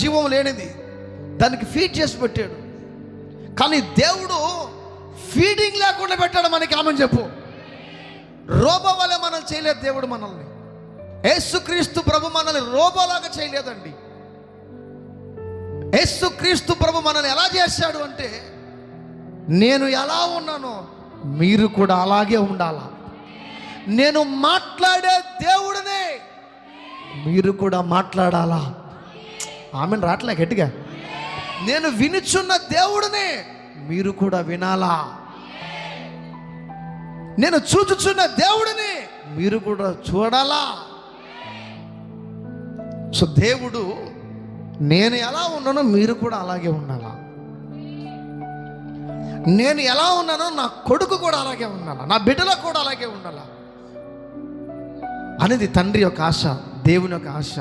జీవం లేనిది. దానికి ఫీడ్ చేసి పెట్టాడు. కానీ దేవుడు ఫీడింగ్ లేకుండా పెట్టాడు మనకి. ఆమె చెప్పు. రోబో వల్ల మనల్ని చేయలేదు దేవుడు మనల్ని. యేసుక్రీస్తు ప్రభు మనల్ని రోబోలాగా చేయలేదండి. యేసుక్రీస్తు ప్రభు మనల్ని ఎలా చేశాడు అంటే నేను ఎలా ఉన్నానో మీరు కూడా అలాగే ఉండాలా? నేను మాట్లాడే దేవుడినే మీరు కూడా మాట్లాడాలా? ఆమెను రావట్లే గట్టిగా. నేను వినుచున్న దేవుడినే మీరు కూడా వినాలా? నేను చూచుచున్న దేవుడిని మీరు కూడా చూడాలా? సో దేవుడు నేను ఎలా ఉన్నానో మీరు కూడా అలాగే ఉండాలా? నేను ఎలా ఉన్నానో నా కొడుకు కూడా అలాగే ఉండాలా? నా బిడ్డలకు కూడా అలాగే ఉండాలా? అనేది తండ్రి యొక్క ఆశ దేవుని యొక్క ఆశ.